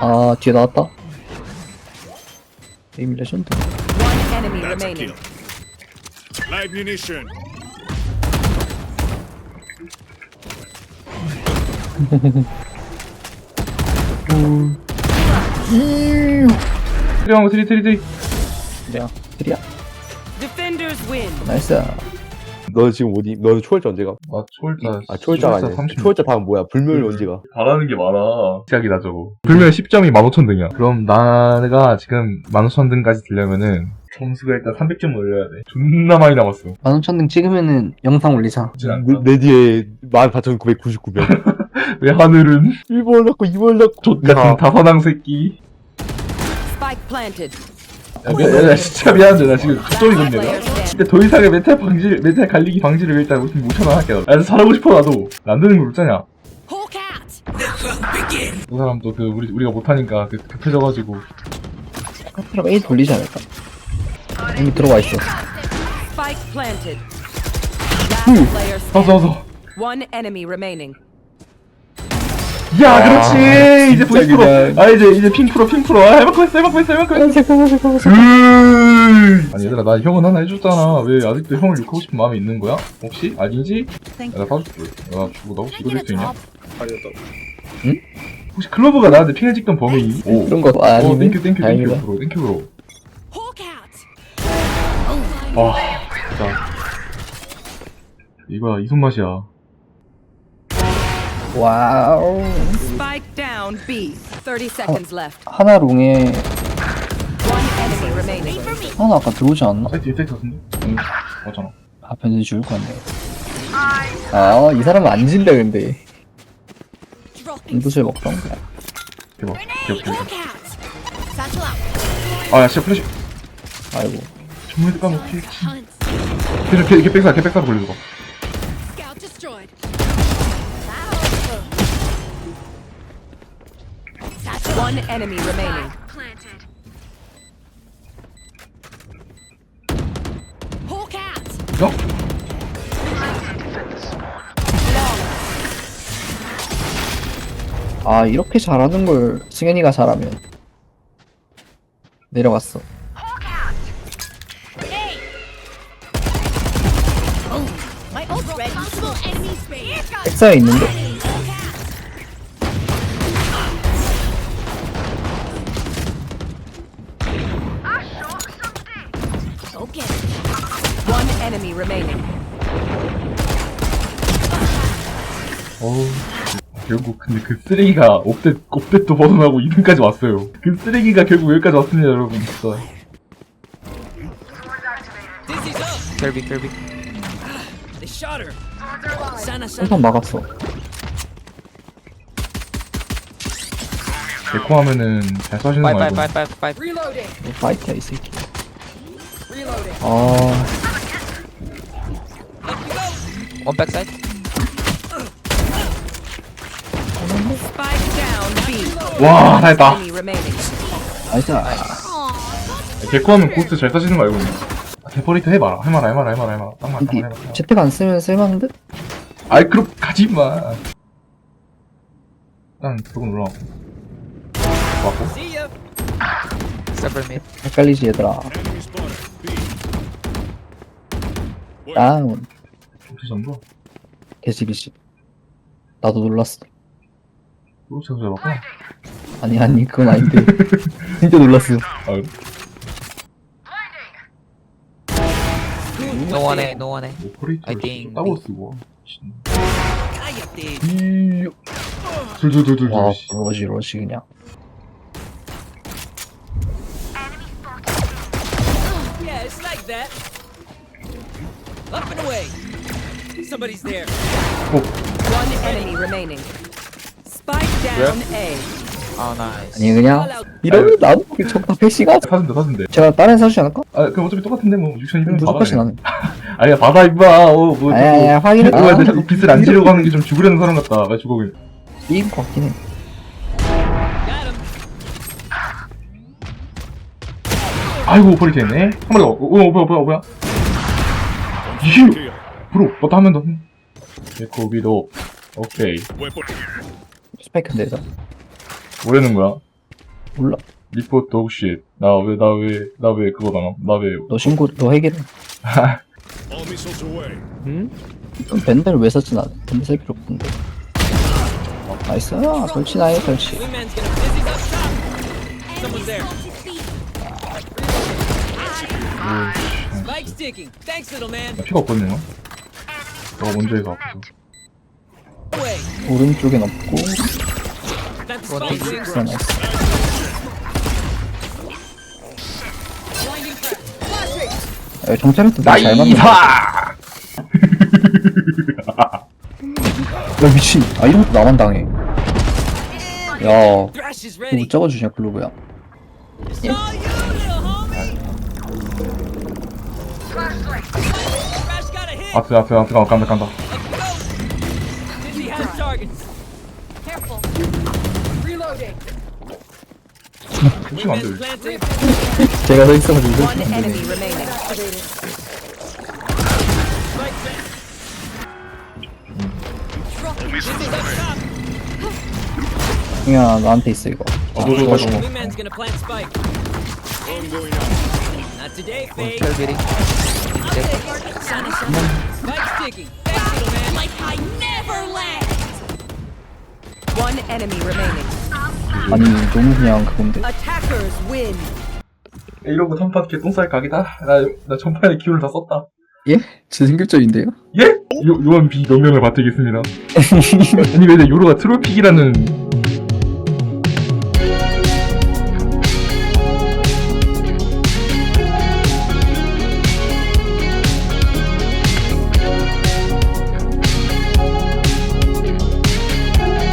아 뒤에 나왔다 에임 레전드 One enemy That's a remaining. kill. Live munition. 트리하고 트리 트리 트리 그래야 드리야 Defenders win. 나이스 너 지금 어디? 너 초월자 언제가? 나 초월자 아 초월자가 아니야. 30. 초월자 다음 뭐야? 불멸 언제가? 바라는 게 많아 시작이다 저거 불멸 10점이 15,000등이야 그럼 나가 지금 15,000등까지 들려면은 점수가 일단 300점 올려야 돼 존나 많이 남았어 만원천등 찍으면은 영상 올리자? 내, 내 뒤에 14,999명. 왜 하늘은 1번 낳고 2번 낳고. 족같은 다선왕 새끼 Spike planted. 야, 야, 진짜 미안한데 나 지금 나 player standing. 근데 더 이상의 메탈 방지 메탈 갈리기 방지를 일단 5,000원 할게 나 아, 잘하고 싶어 나도 안 되는 거 없잖아. 그 사람도 그 우리 우리가 못하니까 그 급해져가지고 그럼 A 돌리지 않을까 이미 들어와 있어 Spike planted. Last player 가서 standing. 가서 One enemy remaining. 야 그렇지. 이제 진짜 보이스 프로 그냥. 아 이제 이제 핑 프로 핑 프로. 아 해방코 했어 해방코 했어 해방코 했어. 아니 얘들아 나 형은 하나 해줬잖아. 왜 아직도 형을 욕하고 싶은 마음이 있는 거야? 혹시? 아니지? 야, 나 사줄게. 야 주고 나 혹시 이거 줄수 있냐? 혹시 클로버가 나한테 핑을 찍던 범인이? 오. 그런 거 오, 아니면 땡큐 땡큐 다행이다. 땡큐 브로 땡큐 브로. Hawk out. 와 진짜. 이거야 이 손맛이야 와우. Spike down B. 30 seconds left. 하나 롱에. One enemy remaining. 하나 아까 들어오지 않나? 사이트 사이트 같은데? 응 맞잖아. 아 변신 죽을 것 같네 아이 사람은 안 진다 근데. 인도술 먹던 거야. 대박. 귀엽게 아야 진짜 플래시. 아이고. 정말 까먹기. 계속 개, 개백사 개백사 돌려줘 One enemy remaining. Hawk out. 야? 아 이렇게 잘하는 걸 승현이가 잘하면 내려갔어 My enemy space. 백사에 있는데 enemy remaining. 어우 결국 근데 그 쓰레기가 옵댓 옵댓도 벗어나고 2등까지 왔어요. 그 쓰레기가 결국 여기까지 왔습니다 여러분. 진짜. Kirby, Kirby. 한판 막았어. 데코 하면은 잘 쏴시는 거 Five, 알고. five, five, five, five. 이 파이트야 이 새끼. 아 One backside. Spike down. B. 와 잘했다. Enemy remaining. 나이스. 데코 하면 고스트 잘 쏴시는 거 알고 아, 데퍼레이터 해봐라 해봐라 해봐라 해봐라 해봐라. 땅만 근데 땅만 해봐라. 재택 안 쓰면 쓸만한 듯? 아이 그럼 가지마. 일단 들어고 올라왔고. 왔고 Separate mid. 헷갈리지 얘들아. 다운 혹시 정도? 개집이지 나도 놀랐어 그렇지 잘 봤구나 아니 아니 그건 아닌데 진짜 놀랐어 아 No one A, no one A. 오퍼레이터 I think 따고. 쓰고 둘둘둘둘 와 러시 러시 그냥 Yeah, it's like that. Up and away. Somebody's there. One enemy remaining. Spike down A. Oh, nice. 아니 그냥 이러면 나도 그 적다 패시가 사준대 사준대 제가 다른 사주지 않을까? 아 그럼 어차피 똑같은데 뭐. 6,200원 무슨 받아 컷이 나는. 아니야 받아 임마. 어뭐 아니 아니 확인해. 아, 근데 자꾸 빚을 안 지려고 하는 게 좀 죽으려는 사람 같다. 나 죽어 그냥. 게임 것 같긴 해. Got him. 아이고 했네. 한 마리 더. 어, 어, 뭐야 뭐야 뭐야. 이게. 브로 너도 하면 더 에코비도 오케이 Weapon. 스파이크인데 얘가 뭐라는 거야 몰라. 리포트 도그쉣. 나 왜, 나 왜, 나 왜 그거 당함? 나 왜. 너 신고, 너 해결해. Missiles away. 밴드를 왜 썼지 나? 밴드 쓸 필요 없는데. 어, 나이스. 아, 설치 나해, 설치. 나 피가 없거든요. 너가 먼저. Away. 오른쪽엔 없고. 그래, 나이스. 야, 정찰한테 나잘 맞는. 나이사! 야, 미친. 아, 이런 것도 나만 당해. 야, Thrash is 이거 ready. 못 잡아주냐, 글로브야. It's all you, little homie. 아트, 아트, 아트, 간다, 간다, 간다. Let's go. Dizzy has targets. Careful. 조심 안 Wingman's 돼. planted. 제가 서 있어가지고 이거 One enemy remaining. 나한테 있어, 이거. 어, 너, 너, 너, 너. Wingman's gonna plant spike. Not today, One Fade. kill beating. Spike's ticking. Thanks, little man. Like I never left. One enemy remaining. 아니, 너무 그냥 그건데. Attackers win. 이러고 전판 개똥살 각이다. 나, 나 전판에 기운을 다 썼다. 예? 제 생길점인데요? 예? 요, 요한 비 명령을 받들겠습니다. 아니, 왜 요로가 트롤픽이라는